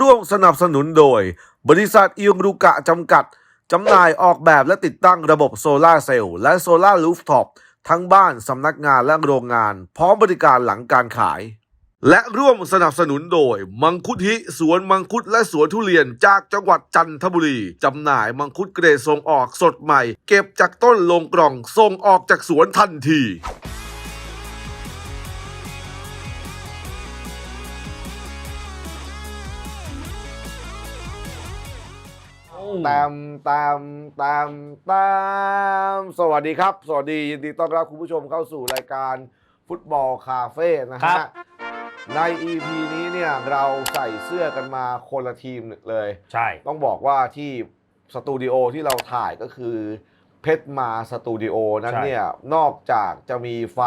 ร่วมสนับสนุนโดย บริษัทอิยงรุกะจำกัด จำหน่ายออกแบบและติดตั้งระบบโซลาร์เซลล์และโซลาร์รูฟท็อปทั้งบ้านสำนักงานและโรงงาน พร้อมบริการหลังการขาย และร่วมสนับสนุนโดย มังคุดฮิสวนมังคุดและสวนทุเรียนจากจังหวัดจันทบุรี จำหน่ายมังคุดเกรดส่งออกสดใหม่ เก็บจากต้นลงกล่องส่งออกจากสวนทันที ตามตามตามตามสวัสดีครับ สวัสดียินดีต้อนรับคุณผู้ชมเข้าสู่รายการฟุตบอลคาเฟ่นะครัฮะบ ใน EP นี้เนี่ยเราใส่เสื้อกันมาคนละทีมเลย ใช่ ต้องบอกว่าที่สตูดิโอที่เราถ่ายก็คือเพชรมาสตูดิโอนั้นใช่ เนี่ยนอกจากจะมีไฟ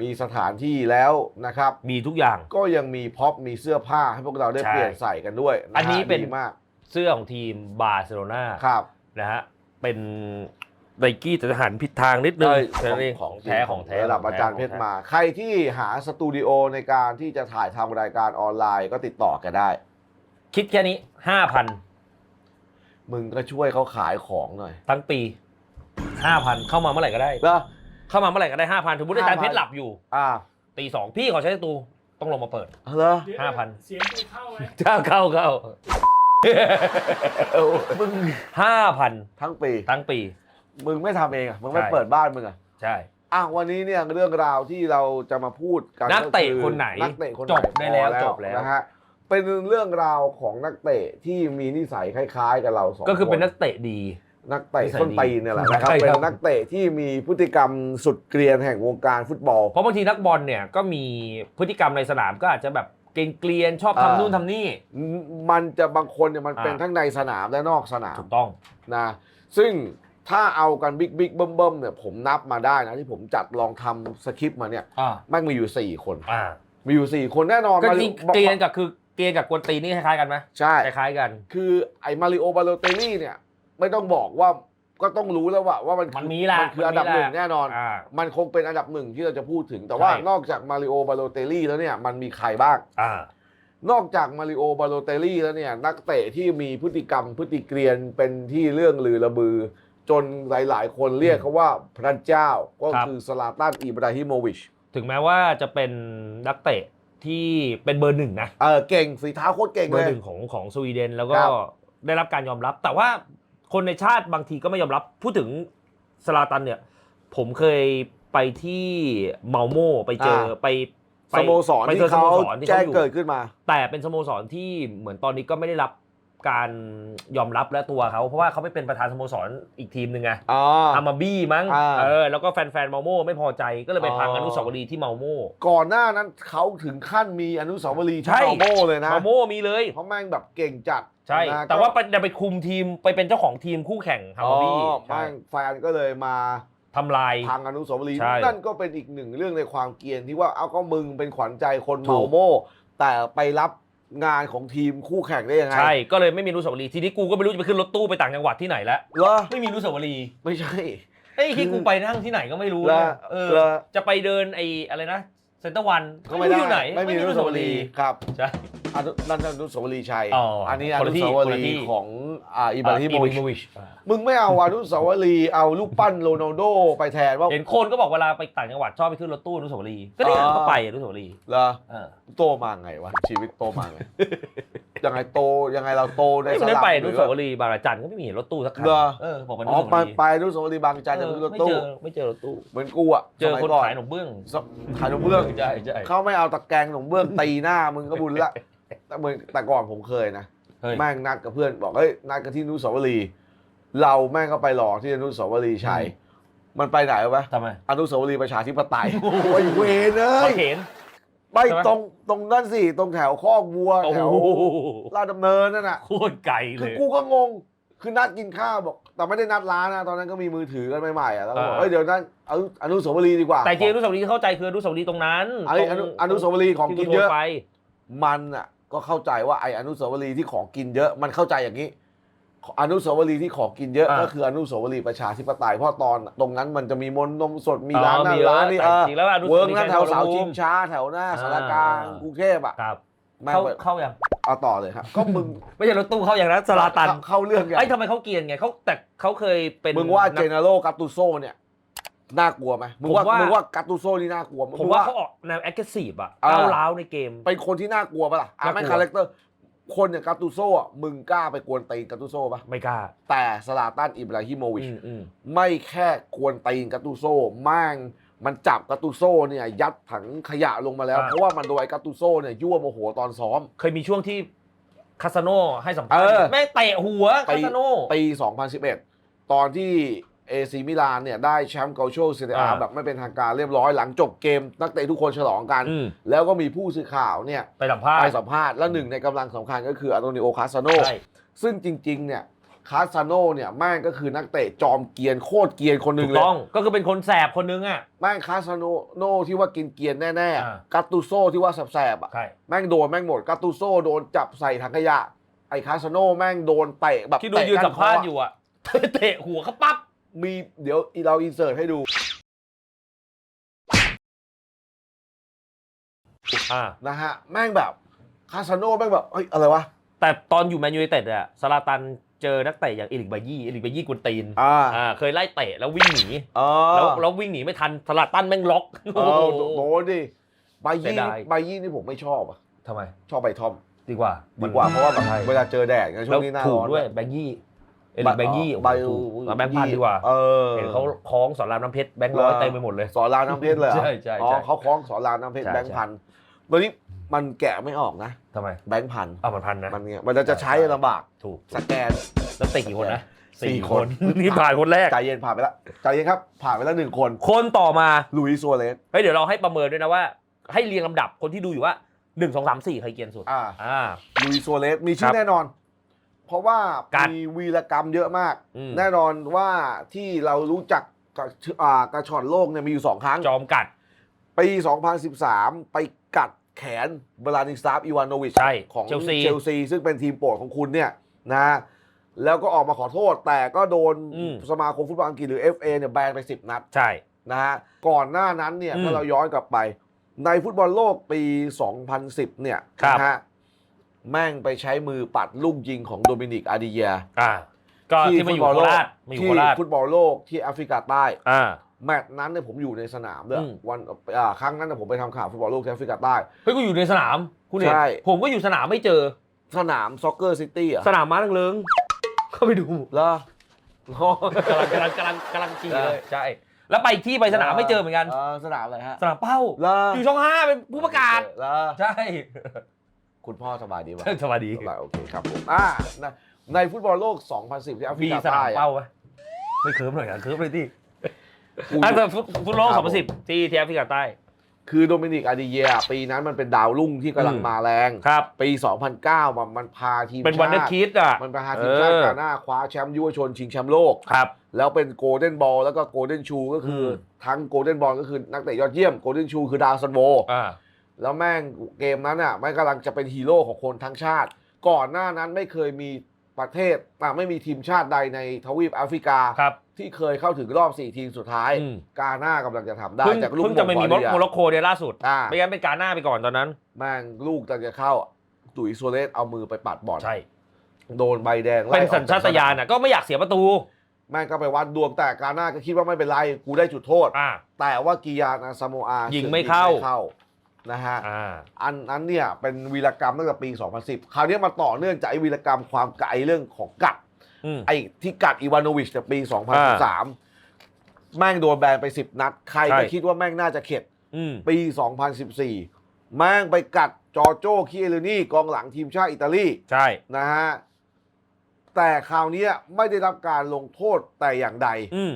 มีสถานที่แล้วนะครับ มีทุกอย่าง ก็ยังมีพ็อปมีเสื้อผ้าให้พวกเราได้ใช่เปลี่ยนใส่กันด้วยะฮะอันนี้เป็น ดีมาก เสื้อของทีมบาร์เซโลนาครับ นะฮะเป็นไนกี้แต่หันผิดทางนิดนึงเอ้ยแค่นั้นเองของแท้ของแท้ระดับอาจารย์เพชรมา ใครที่หาสตูดิโอในการที่จะถ่ายทำรายการออนไลน์ก็ติดต่อกันได้ คิดแค่นี้ห้าพันมึงก็ช่วยเขาขายของหน่อย ทั้งปีห้าพันเข้ามาเมื่อไหร่ก็ได้เหรอเข้ามาเมื่อไหร่ก็ได้ห้าพันสมมติอาจารย์5,000เพชรหลับอยู่ อ่าตีสองพี่ขอใช้ตูต้องลงมาเปิดเหรอเดี๋ยวห้าพันเสียงไปเข้าไหมเข้าเข้าเข้า มึงห้าพันทั้งปี ทั้งปี มึงไม่ทำเองอะ มึงไม่ใช่ เปิดบ้านมึงอะ ใช่ อะวันนี้เนี่ยเรื่องราวที่เราจะมาพูดกันนักเตะอคนไหนนักเตะคนไหนจบได้แล้วพอจบแล้ว นะฮะเป็นเรื่องราวของนักเตะที่มีนิสัยคล้าย ๆ กับเราสองก็คือเป็นนนักเตะดี นักเตะนิสัยส้นตีนเนี่ยแหละนะครับใช่ครับ เป็นนักเตะที่มีพฤติกรรมสุดเกรียนแห่งวงการฟุตบอล เพราะบางทีนักบอลเนี่ยก็มีพฤติกรรมในสนามก็อาจจะแบบ เกลียนๆชอบอ่าทำนู่นทำนี่มันจะบางคนเนี่ยมันเป็นอ่าทั้งในสนามและนอกสนามถูกต้องนะซึ่งถ้าเอากันบิ๊กบิ๊กเบิ่มเบิ่มเนี่ยผมนับมาได้นะที่ผมจัดลองทำสคริปต์มาเนี่ยอ่าแม่งมีอยู่ 4 คนอ่ามีอยู่ 4 คนแน่นอนก็มาจริริงบอกเกลียนกับคือเกลียนกับกวนตีนนี่คล้ายๆกันไหมใช่คล้ายๆกัน คือไอ้มาริโอบาโลเตลลี่เนี่ยไม่ต้องบอกว่า ก็ต้องรู้แล้วว่าว่ามันมันมีแหละมันคืออันดับมันหมีนึ่งแหละแน่นอนอ่ามันคงเป็นอันดับหนึ่งที่เราจะพูดถึง แต่ว่าใช่ นอกจากมาริโอบาโลเตลลี่แล้วเนี่ยมันมีใครบ้าง อ่านอกจากมาริโอบาโลเตลลี่แล้วเนี่ยนักเตะที่มีพฤติกรรมพฤติเกรียนเป็นที่เรื่องลือระบือ จนหลาย ๆ คนเรียกเขาว่าพระเจ้าก็ครับคือสลาตันอิบราฮิโมวิชถึงแม้ว่าจะเป็นนักเตะที่เป็นเบอร์หนึ่งนะ เออเก่งฝีเท้าโคตรเก่งเบอเลร์ยหนึ่งของของสวีเดนแล้วก็ครับ ได้รับการยอมรับ แต่ว่า คนในชาติบางทีก็ไม่ยอมรับ พูดถึงสลาตันเนี่ย ผมเคยไปที่เมาโมไปเจอไปไปสโมสรไปที่เจอสเขาโมสรที่แจ้เขางอยู่เกิดขึ้นมา แต่เป็นสโมสรที่เหมือนตอนนี้ก็ไม่ได้รับ การยอมรับและตัวเขา เพราะว่าเขาไปเป็นประธานสโมสรอีกทีมหนึ่งไงอ๋อ อามาบี้มั้งอ่า เออแล้วก็แฟนๆเมาโม่ไม่พอใจก็เลยไปพังอ๋อออนุสาวรีย์ที่เมาโม่ ก่อนหน้านั้นเขาถึงขั้นมีอนุสาวรีย์ที่ใช่เมาโม่เลยนะเมาโม่มีเลย เพราะแม่งแบบเก่งจัดใช่ นะแต่ว่าไปจะไปคุมทีมไปเป็นเจ้าของทีมคู่แข่งฮาอ๋อมาบี้ใช่แม่งแฟนก็เลยมาทำลาย พังอนุสาวรีย์ใช่นั่นก็เป็นอีกหนึ่งเรื่องในความเกรียนที่ว่าเอาก็มึงเป็นขวัญใจคนถูเมาก โม่แต่ไปรับ งานของทีมคู่แข่งได้ยังไงใช่ ก็เลยไม่มีอนุสาวรีย์ทีนี้กูก็ไม่รู้จะไปขึ้นรถตู้ไปต่างจังหวัดที่ไหนแล้วเหรอไม่มีอนุสาวรีย์ไม่ใช่ เอ้ยที่กูไปนั่งที่ไหนก็ไม่รู้เหรอนะเออเหรอจะไปเดินไอ้อะไรนะเซ็นเตอร์วันก็ไม่ได้อยู่ไหนไม่มีอนุสาวรีย์ครับใช่ อนุนั่นอนุสาวรีย์ชัยอ๋ออันนี้คอนละนุที่สาวคนละรีที่ย์ของ อ่าอิบราฮิโมวิชวิชมึงไม่เอาอนุสาวรีย์เอาลูกปั้นโรนัลโดไปแทนว่า เห็นคนก็บอกเวลาไปต่างจังหวัดชอบไปขึ้นรถตู้อนุสาวรีย์ก็เนี่ยอ๋อก็ไปอนุสาวรีย์เหรอเออโตมาไงวะชีวิตโตมาไงยังไงโตยังไงเราโตในไอ้สคนนั้นลับไปอหนุรือสาวรีย์บางระจันก็ไม่มีเห็นรถตู้สักคันเหรอเออบอกเป็นออ๋นุอสาไปวรีย์ไปอนุสาวรีย์บางจันทร์เอจะอมีรถไม่ตู้เจอไม่เจอรถตู้เหมือนกูอะเจอสมัยคนก่ขายขนมเบื้องสขายขนมเบื้องใช่ใช่เขาไม่เอาตะแกรงขนมเบื้องตีหน้ามึงก็บุญละแต่เหมือนแต่ก่อนผมเคยนะ เฮ้ย แม่งนัดกับเพื่อนบอกเฮ้ยนัดกันที่อนุสาวรีย์เราแม่งก็ไปหลอกที่อนุสาวรีย์ชัยมันไปไหนวะทำไมอนุสาวรีย์ประชาธิปไตยโอ้ยเวรเลเขายเห็น ไปใช่ไหม ตรงตรงนั่นสิตรงแถวคอกวัวโอ้แถโหวลาดดำเนินนั่นน่ะ โคตรไกลเลคือย กูก็งง คือนัดกินข้าวบอก แต่ไม่ได้นัดร้านนะ ตอนนั้นก็มีมือถือกันใหม่ๆอะ แล้วก็บอกอ่าเฮ้ยเดี๋ยวนั้นเอาอนุสาวรีย์ดีกว่าแต่จริงอนุสาวรีย์ที่เข้าใจคืออนุสาวรีย์ตรงนั้นไอ้อนุตรงอนุสาวรีย์ของกินเยอะที่โทรไปมันอะ ก็เข้าใจว่าไอ้อนุสาวรีย์ที่ของกินเยอะมันเข้าใจอย่างนี้ อนุสาวรีย์ที่ของกินเยอะอ่า ก็คืออนุสาวรีย์ประชาธิปไตยเพราะตอนตรงนั้นมันจะมีมนต์นมสดมีอ๋อร้านนั่นมีเยอะร้านนี่แต่เออจริงแล้วอนุสาวรีย์เวิร์กนั่นแถวเสาชัยสมรภูมิชิงช้าแถวหน้าสารกลางอ่ากรุงเทพอะครับแม่งเข้าไปเข้ายังเอาต่อเลยครับ ก็มึงไม่ใช่รถตู้เข้าอย่างนั้นสลาตันเข้เข้าเรื่องไงไอ้ยทำไมเขาเกรียนไงเขาแต่เขาเคยเป็นมึงว่านัเจกเนโรกัตตุโซเนี่ย น่ากลัวไหมมึงว่าผมว่ามึ มึงว่ากัตตุโซนี่น่ากลัวไหผมว่าเขาออกแนวแอคทีฟอะอ่าก้าวร้าวในเกม เป็นคนที่น่ากลัวปะล่ะอะน่ากลัว ไม่คาแรคเตอร์คนอย่างกัตตุโซอะมึงกล้าไปกวนตีนกัตตุโซปะไม่กล้าแต่สลาตันอิบราฮิโมวิช อืมอืมไม่แค่กวนตีนกัตตุโซแม่งมันจับกัตตุโซเนี่ย ยัดถังขยะลงมาแล้ว เพราะว่ามันโดนไอ้กัตตุโซเนี่ย ยั่วโมโหตอนซ้อม เคยมีช่วงที่คาสโนให้สัมภาษเออ ณ์แม่งเตะหัวคาสโนปี 2011 ตอนที่ เอซีมิลานเนี่ยได้แชมป์เกาโชเซเรียอ่าแบบไม่เป็นทางการเรียบร้อยหลังจบเกม นักเตะทุกคนฉลองกัน อืม แล้วก็มีผู้สื่อข่าวเนี่ยไปสัมภาษไปณ์สัมภาษณ์แล้วหนึ่งในกำลังสำคัญก็คืออันโตนิโอคาสโน ใช่ซึ่งจริง ๆ เนี่ย คาสโนเนี่ยแม่งก็คือนักเตะจอมเกรียนโคตรเกรียนคนหนึ่ถูงกเลยต้องก็คือเป็นคนแสบคนนึงอะ แม่งคาสโนโนที่ว่ากินเกรียนแน่อ่า ๆกัตตุโซที่ว่าแสบๆอะใช่แม่งโดนแม่งหมดกัตตุโซโดนจับใส่ถังขยะ ไอ้คาสโนแม่งโดนเตะแบบที่ดูเตะยืนก้สัมภาษณ์อยู่อะ เตะหัวเขาปั๊บ มีเดี๋ยวเราอินเสิร์ตให้ดูอ่านะฮะแม่งแบบคาสโนแม่งแบบเฮ้ยอะไรวะ แต่ตอนอยู่แมนยูไนเต็ดอะสลาตันเจอนักเตะอย่างเอริกบายี่เอริกบายี่กุนตีนอ่าอ่าเคยไล่เตะแล้ววิ่งหนีเออแล้วแล้ววิ่งหนีไม่ทันสลาตันแม่งล็อกเออโดนดิใบเสียี่ยดายใบยี่นี่ผมไม่ชอบอะทำไม ชอบใบทอม ดีกว่า ดีกว่าเพราะว่าแบบใช่เวลาเจอแดดไงช่แล้วงนี้หน้าถูร้กอนด้วยแบงยี่ เอริกแบงยี่ใบถูกเอาแบงค์พันดีกว่า เออเห็นเขาคล้องสอนรามน้ำเพชรแบงค์ร้อยเต็มไปหมดเลย สอนรามน้ำเพชรเลยเหรอใช่ใช่อ๋อใช่เขาคล้องสอนรามน้ำเพชรใช่ แบงค์พันตอนนี้มันแกะไม่ออกนะทำไมแบงค์พันเอามันพันนะมันเนี่ยมันจะใช้ลำบากถูกสแกน แล้วเตะกี่คนนะสี่คน นี่ผ่านคนแรก ใจเย็นผ่านไปแล้วใจเย็นครับ ผ่านไปแล้วหนึ่งคนคนต่อมาลุยส์ซัวเรสเฮ้ยเดี๋ยวเราให้ประเมินด้วยนะว่า ให้เรียงลำดับคนที่ดูอยู่ว่าหนึ่งสองสามสี่ใครเกรียนสุดอ่าอ่า ลุยส์ซัวเรสมีชื่ครัอบ แน่นอน เพราะว่ากัดมีวีรกรรมเยอะมาก อืม แน่นอนว่าที่เรารู้จักกับอ่ากระชอนโลกเนี่ยมีอยู่สองครั้ง จอมกัด ปี 2013 ไปกัดแขนเบลานิสตาฟอีวานโนวิชใช่ของเชลซีเชลซีซึ่งเป็นทีมโปรดของคุณเนี่ยนะแล้วก็ออกมาขอโทษแต่ก็โดนอืม สมาคมฟุตบอลอังกฤษหรือ FA เนี่ยแบนไป 10 นัด ใช่ นะฮะก่อนหน้านั้นเนี่ยอืมถ้าเราย้อนกลับไป ในฟุตบอลโลกปี 2010 เนี่ยครับ นะฮะ แม่งไปใช้มือปัดลูกยิงของโดมินิกอาดิเยียอ่าก็ที่มาอยู่โคราชมาอยู่ที่โคราชฟุตบอลโลกที่แอฟริกาใต้อ่าแมตช์นั้นเนี่ยผมอยู่ในสนามด้วยอืมวันอ่าครั้งนั้นเนยผมไปทำข่าวฟุตบอลโลกที่แอฟริกาใต้เฮ้ยกูอยู่ในสนามคุณเห็นใช่ผมก็อยู่สนามไม่เจอสนามซ็อกเกอร์ซิตี้อะสนามม้าเลิงๆเข้าไปดูแล้วกำลังกำลังกำลังกำลังจีเลยใช่แล้วไปอีกที่ไปสนามไม่เจอเหมือนกันสนามอะไรฮะสนามเป้าแล้วอยู่ช่องห้าเป็นผู้ประกาศแล้วใช่ คุณพ่อสบายดีป่ะสวัสดี สบายโอเคครับผมอ่าในในฟุตบอลโลก 2010 ที่แอฟริมีกาสนาใต้มอะ เป้าไหมไม่เคิร์ฟหน่อยอะเคิร์ฟเลยที่กูอะแต่ฟุตฟุตโลกคสรัอบงพันสิบที่ที่แอฟริกาใต้ คือโดมินิกอาดิเยีย ปีนั้นมันเป็นดาวรุ่งที่กำลังอืม มาแรง ครับ ปี 2009 มันมันพาทีมเป็นวันเดอชาร์ติคิดอะมันพาทีมชาติเออกาหน้าคว้าแชมป์ยุวชนชิงแชมป์โลก ครับ แล้วเป็นโกลเด้นบอลแล้วก็โกลเด้นชูก็คืออม ทั้งโกลเด้นบอลก็คือนักเตะยอดเยี่ยมโกลเด้นชูคือดาวซันโว อ่า แล้วแม่งเกมนั้นอะแม่งกำลังจะเป็นฮีโร่ของคนทั้งชาติ ก่อนหน้านั้นไม่เคยมีประเทศอะไม่มีทีมชาติใดในทวีปแอฟริกา ครับ ที่เคยเข้าถึงรอบ 4 ทีมสุดท้าย อืม กาหน้ากำลังจะทำได้เพิ่งจากลูกเพิ่งจะไม่มีโมงโมร็อกโกเนี่ยล่าสุดอ่าไม่งั้นเป็นการหน้าไปก่อนตอนนั้น แม่งลูกกำลังจะเข้าตุยโซเลสเอามือไปปัดบอลใช่ โดนใบแดงไล่เป็นออกสัญชาตญาณอะก็ไม่อยากเสียประตูแม่งก็ไปวัดดวงแต่กาหน้าก็คิดว่าไม่เป็นไรกูได้จุดโทษ อ่า แต่ว่ากิยานาซาโมอายิยิงไม่เข้า นะฮะอ่าอันนั้นเนี่ยเป็นวีรกรรมตั้งแต่ปี 2010 คราวนี้มาต่อเนื่องจากไอ้วีรกรรมความไกลเรื่องของกัดอืม ไอ้ที่กัดอีวานโนวิชแต่ปี 2013 แม่งโดนแบนไป 10 นัด ใครใช่ก็คิดว่าแม่งน่าจะเข็ด อืม ปี 2014 แม่งไปกัดจอร์โจคิเอลนี่กองหลังทีมชาติอิตาลี ใช่ นะฮะ แต่คราวนี้ไม่ได้รับการลงโทษแต่อย่างใด อืม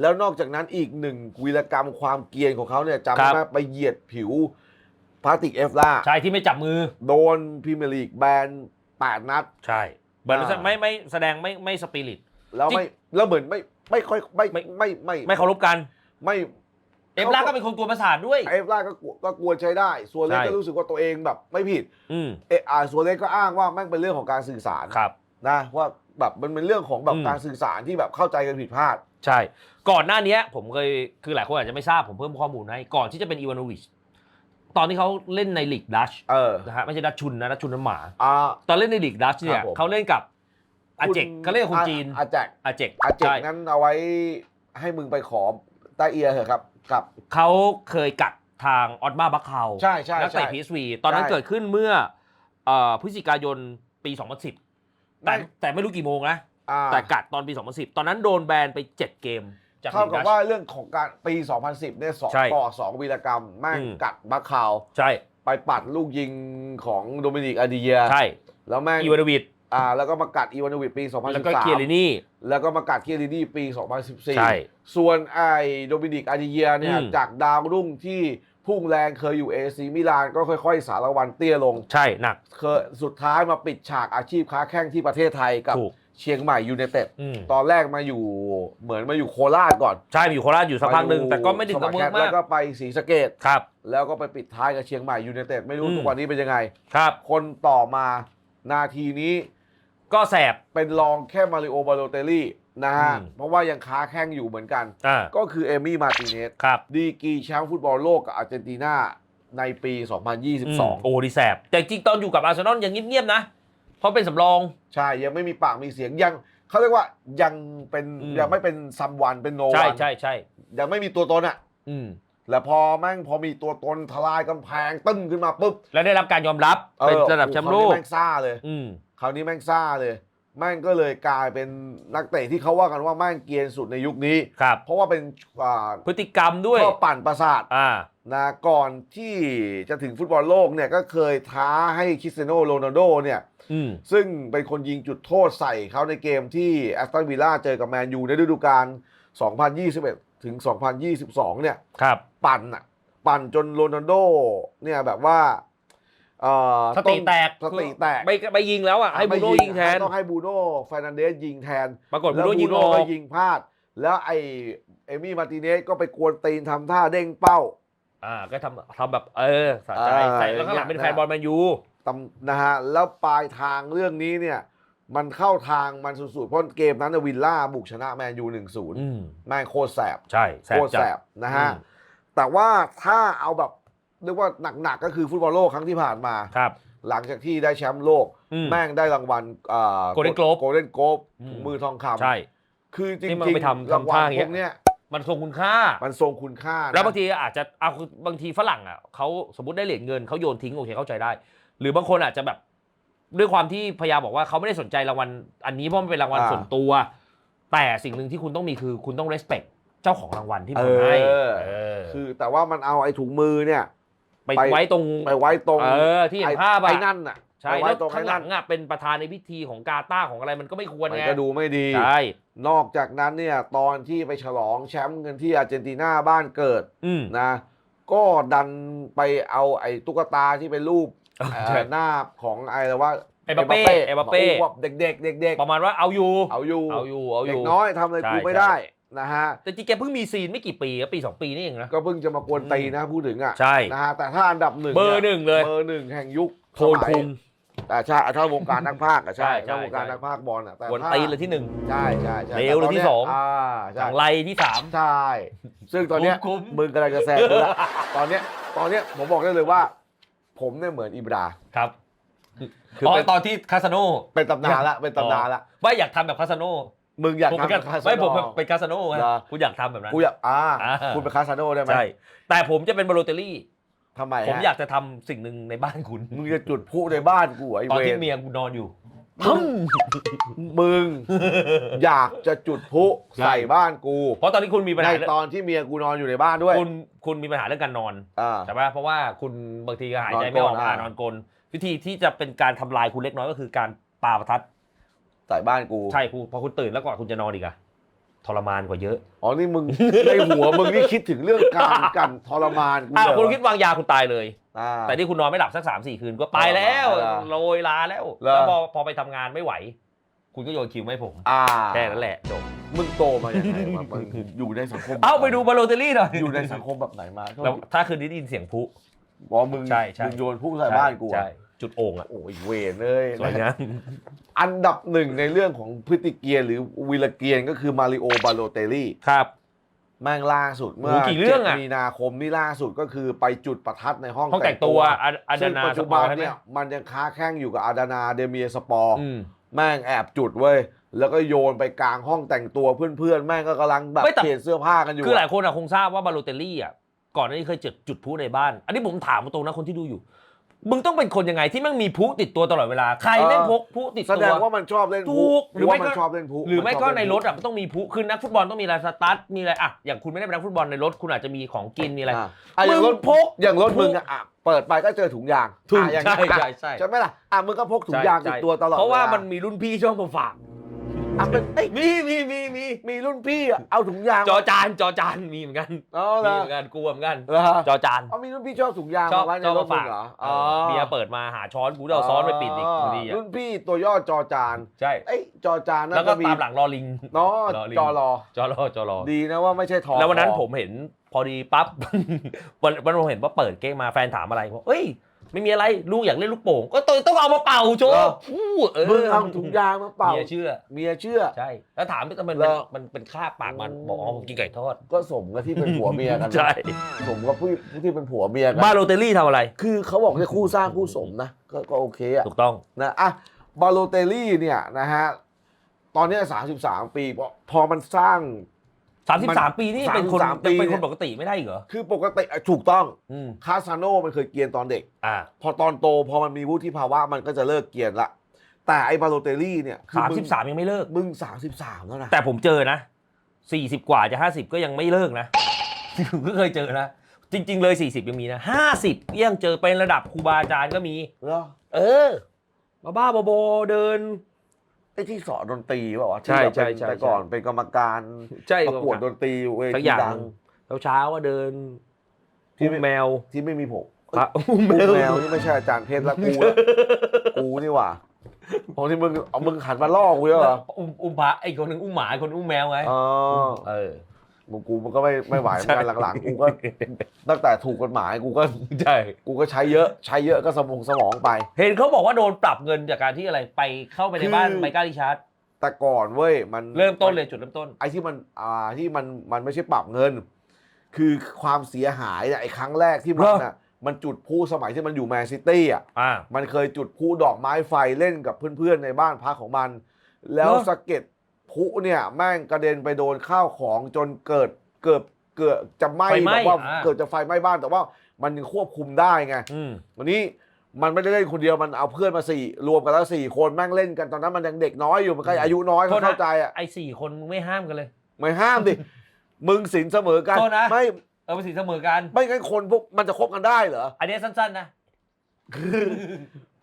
แล้วนอกจากนั้นอีกหนึ่งวีรกรรมความเกรียนของเขาเนี่ยจำครัได้บไหมไปเหยียดผิว พลาสติกเอฟล่าใช่ที่ไม่จับมือ โดนพรีเมียร์ลีกแบนแปดนัด ใช่เหมือนอ่า ไม่ไม่แสดงไม่ไม่สปิริต แล้วไม่แล้วเหมือนไม่ไม่ค่อยไม่ไม่ ไม่ไม่ไม่เคารพกัน ไม่ เอฟล่าก็เป็นคนกวนประสาทด้วย เอฟล่าก็กลัวก็กลัวใช้ได้ส่วนเล็กใช่ ก็รู้สึกว่าตัวเองแบบไม่ผิดอืมเอออ่าส่วนเล็กก็อ้างว่าแม่งเป็นเรื่องของการสื่อสารครับ นะว่าแบบมันเป็นเรื่องของแบบอืม การสื่อสารที่แบบเข้าใจกันผิดพลาด ใช่ ก่อนหน้าเนี้ยผมเคยคือหลายคนอาจจะไม่ทราบผมเพิ่มข้อมูลให้ ก่อนที่จะเป็นอีวานโนวิช ตอนที่เขาเล่นในลีกดัชเออ นะฮะไม่ใช่ดัชชุนนะดัชชุนน้ำหมา อ่า ตอนเล่นในลีกดัชเนี่คยรับผม เขาเล่นกับอาเจกเขาเล่นกับคนจีนอาแจกอาเจกอาแจกใช่นั้นเอาไว้ให้มึงไปขอใต้เอียเถอะครับกับ เขาเคยกัดทางออตมาบัคเคาใช่ใช่นักเตะใช่พีสวีตอนนั้นใช่เกิดขึ้นเมื่อเอ่อพฤศจิกายนปี 2010 แต่ไม่ แต่ไม่รู้กี่โมงนะ อ่าแต่กัดตอนปี 2010 ตอนนั้นโดนแบนไป 7 เกม จากเท่าลีกกับดัชว่าเรื่องของการปี 2010 เนี่ยสองใช่ต่อสองวีรกรรม แม่งอืม กัดบัคคาว ใช่ไปปัดลูกยิงของโดมินิกอาดิเยีย ใช่แล้วแม่งอีวานวิดอ่าแล้วก็มากัดอีวานโนวิชปี แล้วก็เคียริ2013 นี่ แล้วก็มากัดเคียรินีปี ใช่2014 ส่วนไอ้โดมินิกอาดิเยียเนี่ย อืม จากดาวรุ่งที่พุ่งแรงเคยอยู่เอซีมิลานก็ค่อยๆ สารวันเตี้ยลง ใช่หนักเคยสุดท้ายมาปิดฉากอาชีพค้าแข้งที่ประเทศไทยกับ ถูก เชียงใหม่ยูไนเต็ดอืม ตอนแรกมาอยู่เหมือนมาอยู่โคราชก่อนใช่มีอยู่โคราชอยู่สักพักหนึ่งาอยู่แต่ก็ไม่ถึงกับเวิร์กสมัครแคมป์มาแล้กวก็ไปศรีสะเกดครับ แล้วก็ไปปิดท้ายกับเชียงใหม่ยูไนเต็ดไม่รู้อืม ทุกวันนี้เป็นยังไง ครับ คนต่อมานาทีนี้ก็แสบ เป็นรองแค่มาริโอบาโลเตลลี่นะฮะอืม เพราะว่ายังค้าแข้งอยู่เหมือนกัน อ่าก็คือเอมี่มาติเนสครับดีกรีแชมป์ฟุตบอลโลกกับอาร์เจนตินาในปี ม2022 โอ้ดีแสบแต่จริงๆตอนอยู่กับอาร์เซนอลยังเงียบๆนะ เพราะเป็นสำรอง ใช่ยังไม่มีปากมีเสียงยังเขาเรียกว่ายังเป็นอืม ยังไม่เป็นซัมวันเป็นโนใช่วันใช่ใช่ยังไม่มีตัวตนอะอืมแล้วพอแม่งพอมีตัวตนทลายกำแพงตึ้งขึ้นมาปุ๊บแล้วได้รับการยอมรับเป็นออระดับแชมป์โลคราวกนี้แม่งซ่าเลย อืม คราวนี้แม่งซ่าเลย แม่งก็เลยกลายเป็นนักเตะที่เขาว่ากันว่าแม่งเกรียนสุดในยุคนี้ ครับ เพราะว่าเป็นอ่าพฤติกรรมด้วยก็ปั่นประสาทอ่า นะก่อนที่จะถึงฟุตบอลโลกเนี่ยก็เคยท้าให้คริสเตียโนโรนัลโดเนี่ยอืม ซึ่งเป็นคนยิงจุดโทษใส่เขาในเกมที่แอสตันวิลล่าเจอกับแมนยูในฤดูกาล 2021 ถึง 2022 เนี่ย ครับ ปั่นอะปั่นจนโรนัลโดเนี่ยแบบว่า เอ่อสติแตกสติแตกไปไปยิงแล้วอะให้บูโน่ไม่ยิงแทนต้องให้บูโน่เฟร์นันเดสยิงแทน ปรากฏบูแล้วโน่ยิงบูอโน่อก็กยิงพลาด แล้วไอเอมี่มาร์ติเนสก็ไปกวนตีนทำท่าเด้งเป้า อ่าก็ทำทำแบบเออสะใจอ่าใส่แล้วข้างหลังเป็นแฟนบอลแมนยูตำนะฮะแล้วปลายทางเรื่องนี้เนี่ยมันเข้าทางมันสุดๆเพราะเกมนั้นน่ะวิลล่าบุกชนะแมนยูหนึ่งศูนย์อืมแม่งโคตรแสบใช่แสโคบตรจัแสดบนะฮะอืมแต่ว่าถ้าเอาแบบ เรียกว่าหนักๆก็คือฟุตบอลโลกครั้งที่ผ่านมา ครับ หลังจากที่ได้แชมป์โลก อืมแม่งได้รางวัล Golden Globe โกลเด้นโกลบอืม มือทองคำใช่ คือจรินี่งมันไปทำๆรางวัลทำท่าอย่างพเงี้วยกเนี้ยมันทรงคุณค่า มันทรงคุณค่านะแล้วบางทีอาจจะเอาคือบางทีฝรั่งอะเขาสมมติได้เหรียญเงินเขาโยนทิ้งโอเคเข้าใจได้ หรือบางคนอาจจะแบบ ด้วยความที่พยายามบอกว่าเขาไม่ได้สนใจรางวัลอันนี้เพราะมันเป็นรางวัลส่วนตัว แต่สิ่งหนึ่งที่คุณต้องมีคือคุณต้อง respect เจ้าของรางวัลที่เอมันให้อเออ คือแต่ว่ามันเอาไอ้ถุงมือเนี่ย ไปไปไว้ตรงไปไว้ตรงเออที่เห็นภาพไอ้อะนั่นน่ะใช่ไปไว้แล้วตรงข้าไอ้งหลันั่นงอะเป็นประธานในพิธีของกาตาร์ของอะไรมันก็ไม่ควรมันไงก็ดูไม่ดีใช่นอกจากนั้นเนี่ยตอนที่ไปฉลองแชมป์กันที่อาร์เจนตินาบ้านเกิดอืมนะ ก็ดันไปเอาไอ้ตุ๊กตาที่เป็นรูปเออเอ่อใช่หน้าของไอ้อะไรว่าเอ็มบัปเป้เอ็มบัปเป้แบบเด็กๆเด็กประมาณว่าเอาอยู่ๆเอาอยู่เอาอยู่เอาอเด็กยู่น้อยทำอะไรใช่กูไม่ใช่ได้ นะฮะแต่จริงๆแกเพิ่งมีซีนไม่กี่ปีอะปีสองปีนี่เองนะ ก็เพิ่งจะมากวนตีนะพูดถึงอะใช่ นะฮะแต่ถ้าอันดับหนึ่งเบอร์หนึ่งเลย เบอร์หนึ่งแห่งยุคโทนคุมอ่าใช่ถ้าวงการนักพากย์อะใช่ใช่ใช่ถ้าวงการใช่นักพากย์บอลอะแต่กวนถ้าตีนเลยที่หนึ่ง ใช่ใช่ใช่เลวเลยที่แต่ตนนี้ยสอง อ่าใช่หลังไลที่สาม ใช่ ซึ่งตอนเนี้ยคุ้มมึงกำลังจะแซงกูละตอนเนี้ย ตอนเนี้ยผมบอกได้เลยว่า ผมเนี่ยเหมือนอิบรา ครับคืออ๋อเป็น ตอนที่คาสโนเป็นตำนานละ เป็นตำนานละ ไม่อยากทำแบบคาสโน มึงอยากผมเป็นทำคาสโนไม่ผมเป็นคาสโนไงเหรอคุณอยากทำแบบนั้น กูอยากอ่าอ่า คุณเป็นคาสโนได้ไหมใช่แต่ผมจะเป็นบาโลเตลลี่ ทำไมผมฮะอยากจะทำสิ่งหนึ่งในบ้านคุณมึงจะจุดพลุในบ้านกูเหรอไอ้ตอนเวที่รเมียกูนอนอยู่มึงมึง อยากจะจุดพลุใช่ใส่บ้านกูเพราะตอนนี้คุณมีปัญในหาเรื่องตอนที่เมียกูนอนอยู่ในบ้านด้วยคุณคุณมีปัญหาเรื่องการนอน อ่า ใช่ปะเพราะว่าคุณบางทีก็หายใจนอนกลนไม่ออกมาอ่านนอนกลนวิธีที่จะเป็นการทำลายคุณเล็กน้อยก็คือการปาประทัด ใส่บ้านกูใช่คุณพอคุณตื่นแล้วก่อนคุณจะนอนอีกอะทรมานกว่าเยอะอ๋อนี่มึง ในหัวมึงนี่คิดถึงเรื่องการกันทรมานกูอ้าวเหรอคุณคิดวางยาคุณตายเลย อ่า แต่ที่คุณนอนไม่หลับสักสามสี่คืนก็ไปแล้วเหรอโรยลาแล้วเหรอ แล้วพอพอไปทำงานไม่ไหว คุณก็โยนคิวมาให้ผมอ่าแค่นั้นแหละจบมึงโตมาอย่างไรวะมึงอยู่ในสังคมเอาไปดูบาโลเตลลี่หน่อยอยู่ในสังคมแบบไหนมาแล้วถ้าคืนนี้ได้ยินเสียงพลุ บอกมึงใช่ใช่ มึงโยนพุ่งใส่บ้านกูอะใช่ จุดโอ่งอะโอ้ยเวรเลยสวยงาม อันดับหนึ่งในเรื่องของพฤติเกียรหรือวิลเกียนก็คือมาริโอบาโลเตลลี่ครับ แม่งล่าสุดเมื่อโอ้โหกี่เรื่องอะ จ็ดมีนาคมนี่ล่าสุดก็คือไปจุดประทัดในห้องห้องแต่งตัวอาอาซึ่ดางนาปัจสจุปบัอนร์ใช่ไหมเนี่ยมันยังค้าแข้งอยู่กับอาดานาเดเมียสปอร์ อืมแม่งแอบจุดเว้ย แล้วก็โยนไปกลางห้องแต่งตัวเพื่อนๆ แม่งก็กำลังแบบไม่แต่ เปลี่ยนเสื้อผ้ากันอยู่คือหลายคนอะคงทราบว่าบาโลเตลลี่อะก่อนหน้านี้เคยจุดจุดพลุในบ้าน อันนี้ผมถามตรงนะคนที่ดูอยู่ มึงต้องเป็นคนยังไงที่แม่งมีพลุติดตัวตลอดเวลาใครแม่งพกพลุติดแสตัว ดงว่ามันชอบเล่นพถูลุกหรือไม่ว่ามันก็ชอบเล่นพลุหรือไม่นชก็บเล่ในพรลุถอะมันต้องมีพลุคือนักฟุตบอลต้องมีอะไรสตาร์ทมีอะไรอะอย่างคุณไม่ได้เป็นนักฟุตบอลในรถคุณอาจจะมีของกินมีอะไร อะอะอย่างรถมึงพกอย่างรถพกมึงอะอะเปิดไปก็เจอถุงยางถูกอะอย่างใช่นั้นใช่ใช่ ใช่ไหมล่ะอะมึงก็พกถุงยางติดตัวตลอดเพราะว่าลมันมีรุ่นพี่ชอบมาฝาก อะมันเอ้ยมีมีมีมีมีรุ่นพี่อะเอาถุงยางจอจานจอจานมีเหมือนกันอ๋อเหรมีอเหมือนกันกลัวเหมือนกัน เหรอจอจาน เอามีรุ่นพี่ชอบถุงยางชอบมาไว้ในชอบรมาถมึฝางกเหรอเออเมียเปิดมาหาช้อนกูเดาซ้อนไปปิดอีกบางทีอะรุ่นพี่ตัวย่อจอจานใช่ เอ้ยจอจานนั่แล้วนก็ก็มีตามหลังรอลิงเนาะรอลิง จอรอ จอรอจอรอ ดีนะว่าไม่ใช่ทอแล้ววันนั้นคอผมเห็นพอดีปั๊บ วันวันผมเห็นว่าเปิดเกมมาแฟนถามอะไรบอกเอ้ย ไม่มีอะไรลูกอยากเล่นลูกโป่ง ก็ต้องต้องเอามาเป่าโชว์อู้เออมึงเอาถุงยางมาเป่าเมียเชื่อเมียเชื่อ ใช่ แล้วถามว่ามันแล้มันวมันเป็นคราบปากมันบอกอ๋อผมกินไก่ทอด ก็สมกับที่เป็นผัวเมียกันนะใช่สมกับผู้ที่เป็นผัวเมียกันบาโลเตลลี่ทำอะไร คือเขาบอกเนี่ยคู่สร้างคู่สมนะก็ก็โอเคอะถูกต้องนะอะบาโลเตลลี่เนี่ยนะฮะตอนเนี้สามสิบ สามปีพอพอมันสร้าง33ปีนี่เป็นคน33ปี ยังเป็นเนี่คนยปกติไม่ได้อีกเหรอคือปกติอะถูกต้องอืมคาซาโนมันเคยเกรียนตอนเด็ก อ่า พอตอนโตพอมันมีวุฒิภาวะมันก็จะเลิกเกรียนละ แต่ไอ้บาโลเตลลี่เนี่ยคือสามมึงสิบสามยังไม่เลิก มึงสามสิบสามแล้วนะแต่ผมเจอนะสี่สิบกว่าจะห้าสิบก็ยังไม่เลิกนะ ผมก็เคยเจอนะ จริง ๆ เลยสี่สิบยังมีนะห้าสิบยังเจอเป็นระดับครูบาอาจารย์ก็มี เหรอเออบ้าบ้าๆบอๆเดินไอ้ที่สอนดนตรีเปล่าวะใช่ที่แบบเป็นใช่ใช่แต่ก่อนเป็นกรรมการใช่ประกวดดนตรีเวสักทีอย่างดัง เช้าๆว่าเดินที่อุ้มไม่ แมวที่ไม่มีผมพระอุ้มอุ้มแมแมววนี่ไม่ใช่อาจารย์เพชรละกูละกูนี่หว่าของที่มึงเอามึงหันมาล่อกูแล้วเหรออุ้มอุ้มพระไอ้คนหนึ่งอุ้มหมาไอ้คนอุ้มแมวไงอ๋อเออมึง กูมันก็ไม่ไม่ไหวเหมือนกันหลังๆกูก็ตั้งแต่ถูกกฎหมายกูก็ใช่กูก็ใช้เยอะใช้เยอะก็สมองสมองไป เห็นเขาบอกว่าโดนปรับเงินจากการที่อะไรไปเข้าไปในบ้านคือไมเคิลริชาร์ดแต่ก่อนเว้ยมันเริ่มต้นเลยจุดเริ่มต้น ไอ้ที่มันอ่าที่มันมันไม่ใช่ปรับเงิน คือความเสียหายอะไอ้ครั้งแรกที่มันเหรอน่ะมันจุดพลุสมัยที่มันอยู่แมนซิตี้อะอ่ามันเคยจุดพลุดอกไม้ไฟเล่นกับเพื่อนๆในบ้านพักของมัน แล้วเหรอสะเก็ด พลุเนี่ยแม่งกระเด็นไปโดนข้าวของจนเกิดเกิดเกิดจะไหม้ไฟไหม้แบบว่าอ่า เกิดจะไฟไหม้บ้านแต่ว่ามันยังควบคุมได้ไง อืม วันนี้มันไม่ได้เล่นคนเดียวมันเอาเพื่อนมาสี่รวมกันแล้วสี่คนแม่งเล่นกันตอนนั้นมันยังเด็กน้อยอยู่มันก็อายุน้อยโทก็ษนะ เข้าใจอะไอ้สี่คนมึงไม่ห้ามกันเลย ไม่ห้ามดิ มึงสินเสมอกันโทษนะ ไม่เออเป็นสีเสมอกัน ไม่งั้นคนพวกมันจะคบกันได้เหรอ อันนี้สั้นๆนะ คือ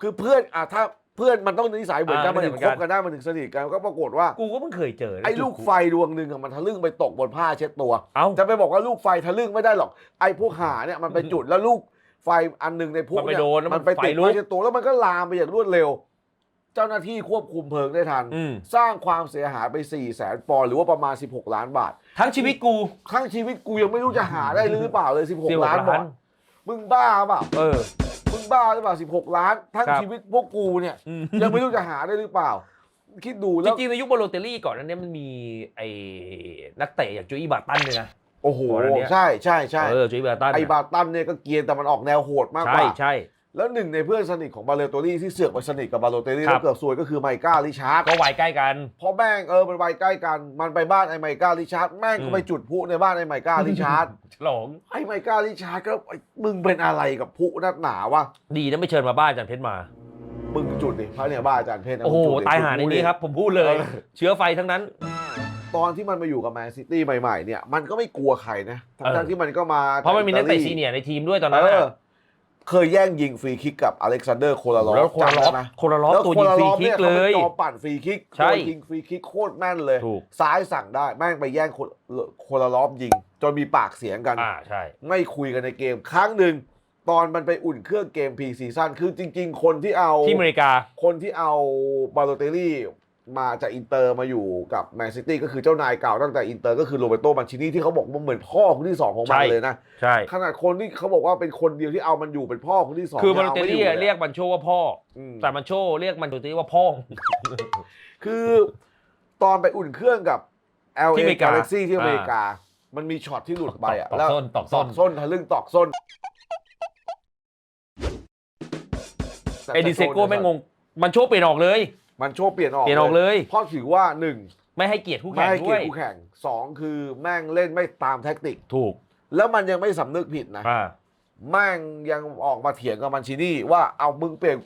คือเพื่อนอะถ้า เพื่อนมันต้องนิสัยเหมือนกันอ่ามันถึงเหมือนคกันบกันได้มันถึงสนิทกันก็ปรากฏว่า กูก็เพิ่งเคยเจอนะไอ้ลูกไฟดวงหนึ่งอะมันทะลึ่งไปตกบนผ้าเช็ดตัว เอ้า จะไปบอกว่าลูกไฟทะลึ่งไม่ได้หรอกไอ้พวกหาเนี่ยมันไปจุดแล้วลูกไฟอันหนึ่งในพวกมันไปเนี่ยโดนแล้วมัมันนไปติดไฟลุก ผ้าเช็ดตัวแล้วมันก็ลามไปอย่างรวดเร็ว เจ้าหน้าที่ควบคุมเพลิงได้ทัน อืมสร้างความเสียหายไป4ี่แสนปอนด์หรือว่าประมาณ 16 ล้านบาท ทั้งชีวิตกู ทั้งชีวิตกูยังไม่รู้จะหาได้หรือเปล่าเลย 16 16ล้านบาทมึงบ้าเปล่า เออมึง บ้าหรือเปล่า16ล้าน ทั้งครับ ชีวิตพวกกูเนี่ยอืมยังไม่รู้จะหาได้หรือเปล่า คิดดูจแล้ว ริงๆ ในยุคบอลโลเตลลี่ก่อนนั้นเนี่ยมันมีไอ้นักเตะอย่างจูอี้บาร์ตันเลยนะ โอ้โห ก่อนอันเนี้ย ใช่ใช่ใช่เออจูอี้บาร์ตันไอ้บาตันเนี่ยก็เกรียนแต่มันออกแนวโหดมากกใช่ว่า ใช่ แล้วหนึ่งในเพื่อนสนิทของบาเลโตรี่ที่เสือกไปสนิทกับบาโลเตรี่ครัแล้บ วเกือบซวยก็คือไมก้าริชาร์ดก็วัยใกล้กัน เพราะแม่งเออมันวัยใกล้กันมันไปบ้านไอ้ไมก้าริชาร์ดแม่งอืก็ม ไปจุดพลุในบ้านไอ้ไมก้าริชาร์ดฉลองไอ้ไมก้าริชาร์ดก็ไอ้มึงเป็นอะไรกับพลุนักหนาวะดีนะไม่เชิญมาบ้านอาจารย์เพชรมา มึงจุดดิพระเนี่ยบ้านอาจารย์เพชรนะโอ้โห มึงจุดดิตายหาในนี้ครับ ผมพูดเลยเออเชื้อไฟทั้งนั้น ตอนที่มันมาอยู่กับแมนซิตี้ใหม่ๆเนี่ยมันก็ไม่กลัวใครนะเออทั้งๆที่มันก็มาเพราะมันมีนักเตะอิาลีซีเนียร์ในทีมด้วยตอนนั้นเอน่ะอ เคยแย่งยิงฟรีคิกกับอเล็กซานเดอร์โคลาลอฟแล้วโคลาลอฟจำได้ไหมโคลาลอฟแล้วตัวโคยิงลาฟรีลอฟคิเนี่กยเลเขาเป็นยจอปั่นฟรีคิกใช่ตัวยิงฟรีคิกโคตรแม่นเลยถูก ซ้ายสั่งได้แม่งไปแย่งโคโคลาลอฟยิง จนมีปากเสียงกัน อ่าใช่ ไม่คุยกันในเกม ครั้งหนึ่งตอนมันไปอุ่นเครื่องเกมพรีซีซั่นคือจริง ๆ คนที่เอาที่อเมริกา คนที่เอาบาโลเตลลี่ มาจากอินเตอร์มาอยู่กับแมนซิตี้ก็คือเจ้านายเก่าตั้งแต่อินเตอร์ก็คือโรเบโตมันชินีที่เขาบอกว่าเหมือนพ่อคนที่สองของมันใช่เลยนะ ใช่ขนาดคนที่เขาบอกว่าเป็นคนเดียวที่เอามันอยู่เป็นพ่อคนที่สองคือบาโลยังเตลไม่ลี่อยู่อะลเรียกมันโชว่าพ่ออืมแต่มันโชเรียกมันโดเตลลี่ว่าพ่อ คือตอนไปอุ่นเครื่องกับที่ LA อเมริกา Galaxy ที่อเมริกา มันมีช็อตที่หลุดไปอะตอกแล้วส้นตอกตส้อนกส้นทะลึ่งตอกส้นเอดิเซโก้แม่งงงมันโชว์เปลี่ยนออกเลย มันโชว์เปลี่ยนออกเปลี่ยนออกเลย เพราะถือว่าหนึ่งไม่ให้เกียรติคู่ไม่แข่งให้ด้เกียวรยติคู่แข่งสองคือแม่งเล่นไม่ตามแท็กติก ถูกแล้วมันยังไม่สำนึกผิดนะ อ่า แม่งยังออกมาเถียงกับมันชินี่ว่าเอามึงเปลี่ยน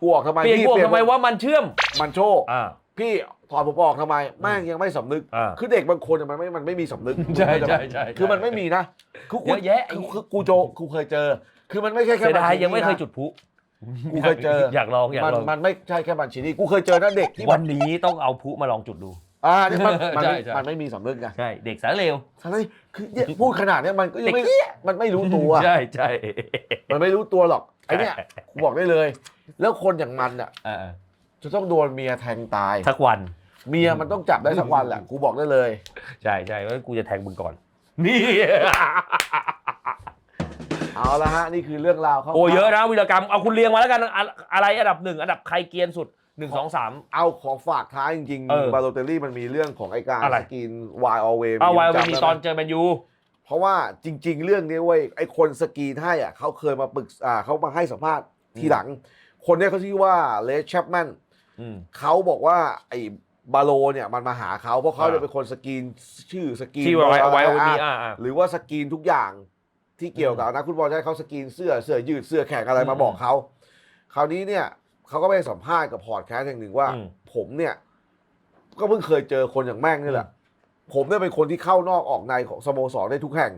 กูออกทำไมเปลี่ยนพี่พวกทำไมว่ามันเชื่อม มันโชว์อ่า พี่ถอดผมออกทำไม แม่งยังไม่สำนึก อ่า คือเด็กบางคนอะมันไม่มันไม่มีสำนึกใช่ใช่ใช่ คือมันไม่มีนะคือกูเยอะแยะไอ้คือคือกูโจกูเคยเจอ คือมันไม่ใช่แค่เสียดายบัญชียังไม่เคยนะจุดพลุ กูเคยเจออยากลองอยากมันลองมันไม่ใช่แค่บัญชีนี่กูเคยเจอนะเด็กที่แบวับนนี้ต้องเอาพลุมาลองจุดดู อ่านี่มันมันใช่ไม่ใช่ มันไม่มีสำนึกไงใช่ เด็กสารเลวทำไมคือเนี่ยพูดขนาดเนี้ยมันก็ยังไม่เด็กเหี้ย มันไม่รู้ตัว ใช่ใช่มันไม่รู้ตัวหรอกไอเนี่ยกูบอกได้เลย แล้วคนอย่างมันอะอ่าจะต้องโดนเมียแทงตาย สักวัน เมียมันต้องจับได้สักวันแหละกูบอกได้เลย ใช่ใช่ว่ากูจะแทงมึงก่อน นี่ เอาละฮะนี่คือเรื่องราวเขาโอ้เยอะนะวีรกรรมเอาคุณเรียงมาแล้วกันอะอะไรอันดับหนึ่งอันดับใครเกรียนสุดหนึ่งสองสาม เอาของฝากท้ายจริงเออๆบาโลเตอรี่มันมีเรื่องของไอการอะไร สกินวายออเวเอาไว้มันมีตอนเจอแมนยู เพราะว่าจริง ๆ เรื่องนี้เว้ยไอคนสกรีนให้อะเขาเคยมาปรึกษาเขามาให้สัมภาษณ์ทีหลัง คนเนี้ยเขาชื่อว่าเลชแชปแมน อืม เขาบอกว่าไอ้บาโลเนี่ยมันมาหาเขาเพราะเขาอ่าจะเป็นคนสกรีนชื่อสกรีนที่ไว้ไว้อ่ามีอ่าอ่า หรือว่าสกรีนทุกอย่าง ที่เกี่ยวกับนักฟุตบอลจะให้เขาสกรีนเสื้อเสื้อยืดเสื้อแข่งอะไรมาอืมบอกเขาคราวนี้เนี่ยเขาก็ไปสัมภาษณ์กับพอดแคสต์แห่งหนึ่งว่า อืม ผมเนี่ย ก็เพิ่งเคยเจอคนอย่างแม่งนี่แหละ ผมเนี่ยเป็นคนที่เข้านอกออกในของสโมสรได้ทุกแห่ง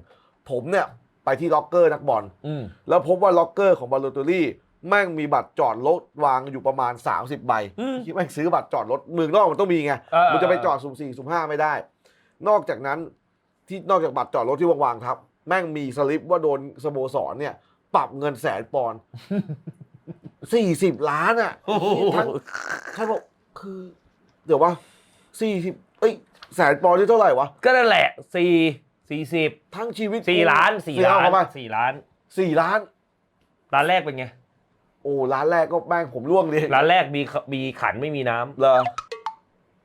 ผมเนี่ยไปที่ล็อกเกอร์นักบอล อืม แล้วพบว่าล็อกเกอร์ของบาโลเตอรี่แม่งมีบัตรจอดรถวางอยู่ประมาณ 30 ใบอืมที่แม่งซื้อบัตรจอดรถเมืองนอกมันต้องมีไง เออ มันจะไปจอดสุ่มสี่สุ่มห้าไม่ได้ นอกจากนั้นที่นอกจากบัตรจอดรถที่วางๆทับ แม่งมีสลิปว่าโดนสโมสรเนี่ย ปรับเงินแสนปอนด์สี่สิบล้านอะโอ้โหทั้งท่านบอกคือ เดี๋ยวว่าสี่สิบเอ้ยแสนปอนด์นี่เท่าไหร่วะ ก็นั่นแหละสี่สี่สิบทั้งชีวิตสี่ล้านสี่ล้านเอเข้ามาสี่ล้านสี่ล้านร้านแรกเป็นไง โอ้ร้านแรกก็แม่งผมร่วงเลยร้านแรกมีขมีขันไม่มีน้ำเหรอ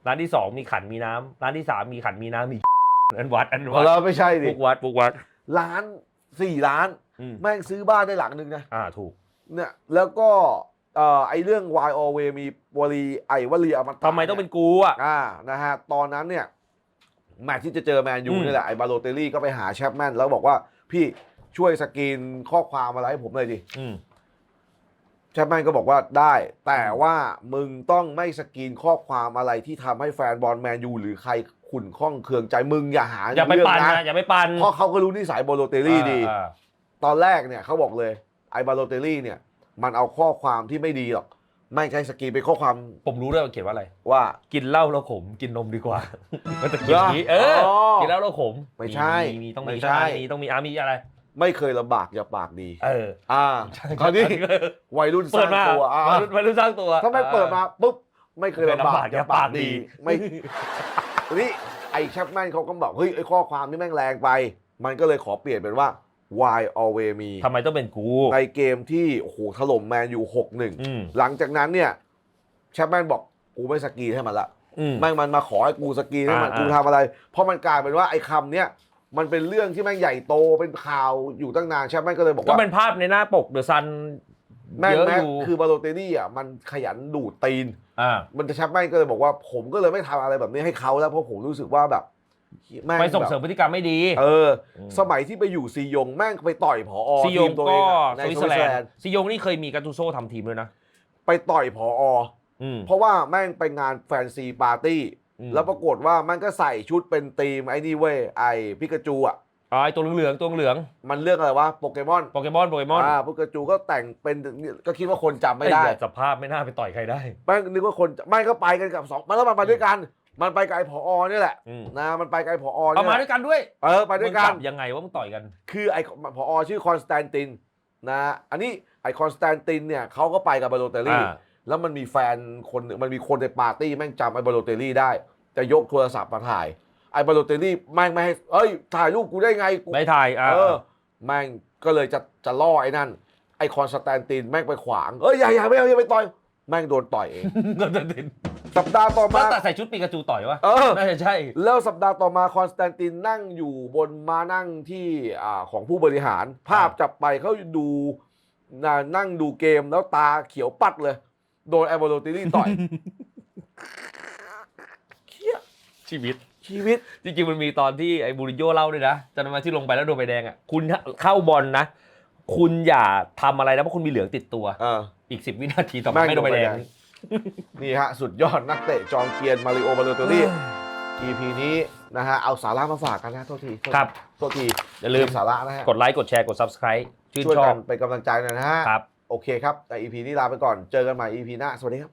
ร้านที่สองมีขันมีน้ำร้านที่สามมีขันมีน้ำมีอันวัดอันเอาวัดแล้วไม่ใช่ดิปุกวัดปุกวัด ล้านสี่ล้าน อืมแม่งซื้อบ้านได้หลังหนึ่งนะอ่าถูกเนี่ยแล้วก็เอ่อไอเรื่อง Why Always มีวลีไอวลีอมตะทำไมต้องเป็นกูอะ อ่านะฮะตอนนั้นเนี่ยแมตช์ที่จะเจอแมนยูอืม นี่แหละไอบาโลเตลลี่ก็ไปหาแชปแมนแล้วบอกว่าพี่ช่วยสกรีนข้อความอะไรให้ผมหน่อยดิ อืม แชปแมนก็บอกว่าได้ แต่ว่ามึงต้องไม่สกรีนข้อความอะไรที่ทำให้แฟนบอลแมนยูหรือใคร ขุ่นข้องเคืองใจมึงอย่าหาอย่าไปเรื่องปั่นนะนะอย่าไปปั่นเพราะเขาก็รู้นิสัยบาโลเตลลี่ดี อ่าตอนแรกเนี่ยเขาบอกเลยไอ้บาโลเตลลี่เนี่ย มันเอาข้อความที่ไม่ดีหรอก ไม่ใช่สกรีนเป็นข้อความผมรู้ด้วยว่าเขียนว่าอะไร ว่า กินเหล้าแล้วขมกินนมดีกว่ามันจะกินอย่างนี้เออออกินเหล้าแล้วขมไม่ใช่มีมีต้องไม่มีใช่มีต้องมีอามีอะไร ไม่เคยลำบากอย่าปากดี เอออ่าคราวนี้วัยรุ่นสเปิดร้างมาตัวอ่าวัยรุ่นวัยรุ่นสร้างตัวถ้าไม่เปิดมาปุ๊บไม่เคยลำบากไม่เคยลำบากอย่าปากดีอย่าปากดีไม่ ทีนี้ไอ้แชปแมนเขาก็บอกเฮ้ยไอ้ข้อความนี่แม่งแรงไป มันก็เลยขอ pli ยนเป็นว่า why always me ทำไมต้องเป็นกูในเกมที่โอ้โหถล่มแมนยูหกหนึ่งอืมหลังจากนั้นเนี่ยแชปแมนบอกกูไม่สกรีนให้มันละอืม แม่งมันมาขอให้กูสกรีนให้มันอ่ากูทำอะไร เพราะมันกลายเป็นว่าไอ้คำเนี้ยมันเป็นเรื่องที่แม่งใหญ่โตเป็นข่าวอยู่ตั้งนานแชปแมนก็เลยบอกก็ว่า เป็นภาพในหน้าปกเดอะซัน แม่งเยอะแม่องยู่คือบาโลเตลลี่อะมันขยันดูดตีน อ่ามันจะแชปแมนก็เลยบอกว่าผมก็เลยไม่ทำอะไรแบบนี้ให้เขาแล้วเพราะผมรู้สึกว่าแบบแม่งไปส่งเสริมแบบพฤติกรรมไม่ดี เออมสมัยที่ไปอยู่ซียงแม่งไปต่อยผอซียงทีมตัวก็เองอะในสวิตสเซอวิตร์เซอร์แลแลนนด์ด์ซียงนี่เคยมีการตูโซ่ทำทีมด้วยนะไปต่อยผออืม เพราะว่าแม่งไปงานแฟนซีปาร์ตี้ อืม แล้วปรากฏว่ามันก็ใส่ชุดเป็นธีมไอ้นี่เว้ยไอ้พิกาจูอะ อ๋อไอตัวเหลืองๆตัวเหลืองมันเรื่องอะไรวะโปเกมอนโปเกมอนโปเกมอนอ่าพิกาจูก็แต่งเป็นก็คิดว่าคนจำไม่ได้เอ้ยสภาพไม่น่าไปต่อยใครได้ แม่งนึกว่าคนไม่ก็ไปกันกับสองมันแล้วมันไปด้วยกัน มันไปกับไอ้ผอนี่แหละอืม นะมันไปกับไอ้ผอเอานี่มาแหด้ละวยกันด้วยเออไปด้วยกัน มึงจับยังไงว่ามึงต่อยกัน คือไอ้ผอชื่อคอนสแตนตินนะอันนี้ไอ้คอนสแตนตินเนี่ยเขาก็ไปกับบาโลเตลลี่ อ่า แล้วมันมีแฟนคนหนึ่งมันมีคนในปาร์ตี้แม่งจำไอ้บาโลเตลลี่ได้ จะยกโทรศัพท์มาถ่าย ไอ้บาโลเตลลี่แม่งไม่ให้เอ้ยถ่ายรูปกูได้ไงกูไม่ถ่ายอ่าเออแม่งก็เลยจะจะล่อไอ้นั่น ไอ้คอนสแตนตินแม่งไปขวางเอ้ยอย่าอย่าไม่เอาอย่าไปต่อยแม่งโดนต่อยเองก็จะติดสัปดาห์ต่อตั้มางแต่ใส่ชุดปีกาจูต่อยวะเออ น่าจะใช่ แล้วสัปดาห์ต่อมาคอนสแตนตินนั่งอยู่บนม้านั่งที่อ่าของผู้บริหาร ภาพจับไปเขาดูน่ะนั่งดูเกมแล้วตาเขียวปัดเลย โดนแอมโบโลติลี่ต่อยเครียดชีวิต ชีวิต จริงๆมันมีตอนที่ไอ้บูรินโญ่เล่าด้วยนะจำได้ไหมที่ลงไปแล้วโดนใบแดงอะคุณเข้าบอลนะ คุณอย่าทำอะไรนะเพราะคุณมีเหลืองติดตัว เออ อีกสิบวินาทีต่อแม่มางไม่โดนใบแดงโดนใบแดง นี่ฮะ สุดยอดนักเตะจอมเกียนมาริโอบาโลเตอรี่ EP นี้นะฮะ เอาสาระมาฝากกันนะโทษทีโทษทีครับ โทษทีอย่าลืม สาระนะฮะกดไลค์กดแชร์กด subscribe ชื่นช่วยชอกับนเป็นกำลังใจหน่อยนะฮะ ครับ โอเคครับแต่ EP นี้ลาไปก่อน เจอกันใหม่ EP หน้า สวัสดีครับ